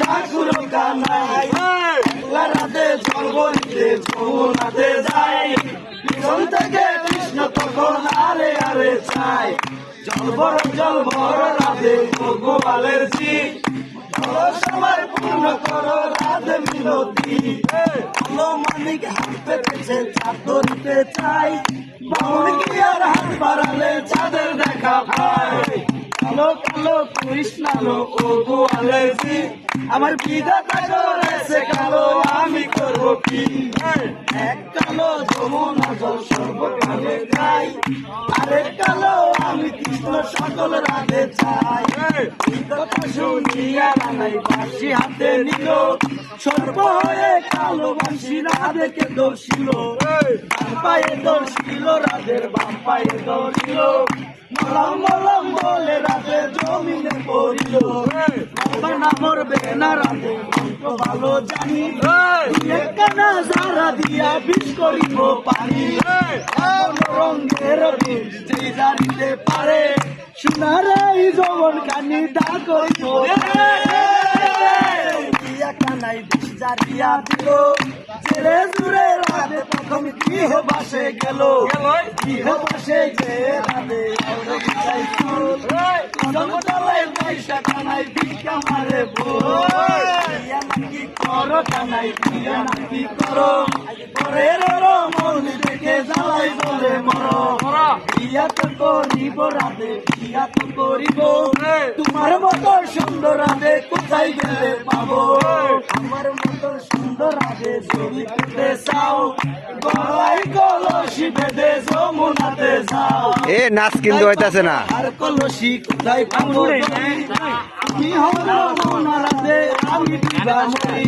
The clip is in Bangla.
ঠাকুর কানাই রাতে থেকে আরে আরে চাই জল ভর জল ভর রাধে ভগবালের জি সময় পূর্ণ করো রাধে মিনতি আলো মানিক হাত কি আর হাত বাড়ালে চাঁদের দেখা পায় কালো কালো কৃষ্ণালো ও গোয়ালের জি আমার বিধাতা করেছে কালো আমি করব কি? এক কালো যমুনা জল সর্বকালে গাই সকল রাধে চাই। শুনিয়া রানাই বাঁশি হাতে নিল। সর্ব হয়ে কালো বাঁশি রাধেকে দর্শিল পায়ে দর্শিল রাধের বাম পায়ে দর্শিল মলম মলম বলে রাধে জমিনে পড়িল। মরবে না রাধে। ভালো জানি। কানা যারা দিয়া বিষ করিব এমন রঙের যে জানিতে পারে। সোনার এই যৌবন কানি দা করিব। বিষ ছেড়ে জুড়ে রাধে প্রথম গৃহ বাসে গেল গৃহ বাসে যে রাধে করো কানাই দিয়া নাকি করো করে রো মন দেখে জ্বালাই বলে মরো বিয়া তো করিব রাধে বিয়া তো করিব তোমার মতো সুন্দর রাধে কোথায় গেলে পাবো আমার মতো সুন্দর রাধে যদি পেতে চাও গলায় এ নাচ কিন্তু হইতাছে না। আমি দিবা মরি